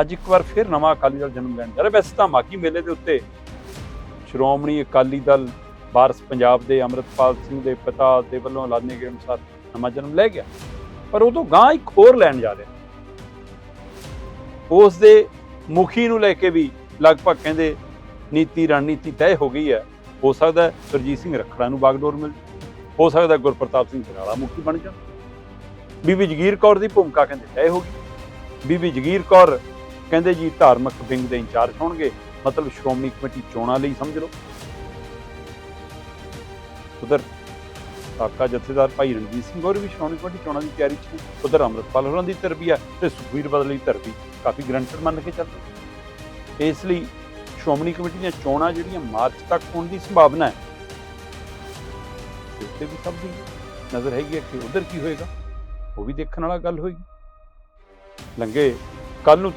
ਅੱਜ ਇੱਕ ਵਾਰ ਫਿਰ ਨਵਾਂ ਅਕਾਲੀ ਦਲ ਜਨਮ ਲੈਣ ਜਾ ਰਿਹਾ। ਵੈਸੇ ਤਾਂ ਮਾਗੀ ਮੇਲੇ ਦੇ ਉੱਤੇ ਸ਼੍ਰੋਮਣੀ ਅਕਾਲੀ ਦਲ ਬਾਰਸ ਪੰਜਾਬ ਦੇ ਅੰਮ੍ਰਿਤਪਾਲ ਸਿੰਘ ਦੇ ਪਿਤਾ ਦੇ ਵੱਲੋਂ ਐਲਾਨੇ ਗਏ ਅਨੁਸਾਰ ਨਵਾਂ ਜਨਮ ਲੈ ਗਿਆ। ਪਰ ਉਹ ਤੋਂ ਗਾਂ ਇੱਕ ਹੋਰ ਲੈਣ ਜਾ ਰਿਹਾ। ਉਸ ਦੇ ਮੁਖੀ ਨੂੰ ਲੈ ਕੇ ਵੀ ਲਗਭਗ ਕਹਿੰਦੇ ਨੀਤੀ ਰਣਨੀਤੀ ਤੈਅ ਹੋ ਗਈ ਹੈ। ਹੋ ਸਕਦਾ ਹੈ ਸਰਜੀਤ ਸਿੰਘ ਰੱਖੜਾ ਨੂੰ ਬਾਗਡੋਰ ਮਿਲ ਜਾਵੇ। ਹੋ ਸਕਦਾ ਗੁਰਪ੍ਰਤਾਪ ਸਿੰਘ ਜਨਾਲਾ ਮੁਖੀ ਬਣ ਜਾਣ। ਬੀਬੀ ਜਗੀਰ ਕੌਰ ਦੀ ਭੂਮਿਕਾ ਕਹਿੰਦੇ ਤੈਅ ਹੋ ਗਈ। ਬੀਬੀ ਜਗੀਰ ਕੌਰ ਕਹਿੰਦੇ ਜੀ ਧਾਰਮਿਕ ਵਿੰਗ ਦੇ ਇੰਚਾਰਜ ਹੋਣਗੇ। ਮਤਲਬ ਸ਼੍ਰੋਮਣੀ ਕਮੇਟੀ ਚੋਣਾਂ ਲਈ ਸਮਝ ਲਓ। ਉਧਰ ਸਾਬਕਾ ਜਥੇਦਾਰ ਭਾਈ ਰਣਜੀਤ ਸਿੰਘ ਹੋਰ ਵੀ ਸ਼੍ਰੋਮਣੀ ਕਮੇਟੀ ਚੋਣਾਂ ਦੀ ਤਿਆਰੀ 'ਚ ਨੇ। ਉਧਰ ਅੰਮ੍ਰਿਤਪਾਲ ਹੋਰਾਂ ਦੀ ਧਿਰ ਹੈ ਤੇ ਸੁਖਬੀਰ ਬਾਦਲ ਦੀ ਧਿਰ ਕਾਫੀ ਗਰੰਟਡ ਮੰਨ ਕੇ ਚੱਲ ਇਸ ਲਈ ਸ਼੍ਰੋਮਣੀ ਕਮੇਟੀ ਦੀਆਂ ਚੋਣਾਂ ਜਿਹੜੀਆਂ ਮਾਰਚ ਤੱਕ ਹੋਣ ਦੀ ਸੰਭਾਵਨਾ ਹੈ ਇਸ ਤੇ ਵੀ ਸਭ ਦੀ ਨਜ਼ਰ ਹੈਗੀ ਹੈ ਕਿ ਉਧਰ ਕੀ ਹੋਏਗਾ, ਉਹ ਵੀ ਦੇਖਣ ਵਾਲਾ ਗੱਲ ਹੋਏਗੀ। ਲੰਗੇ ਕੱਲ ਨੂੰ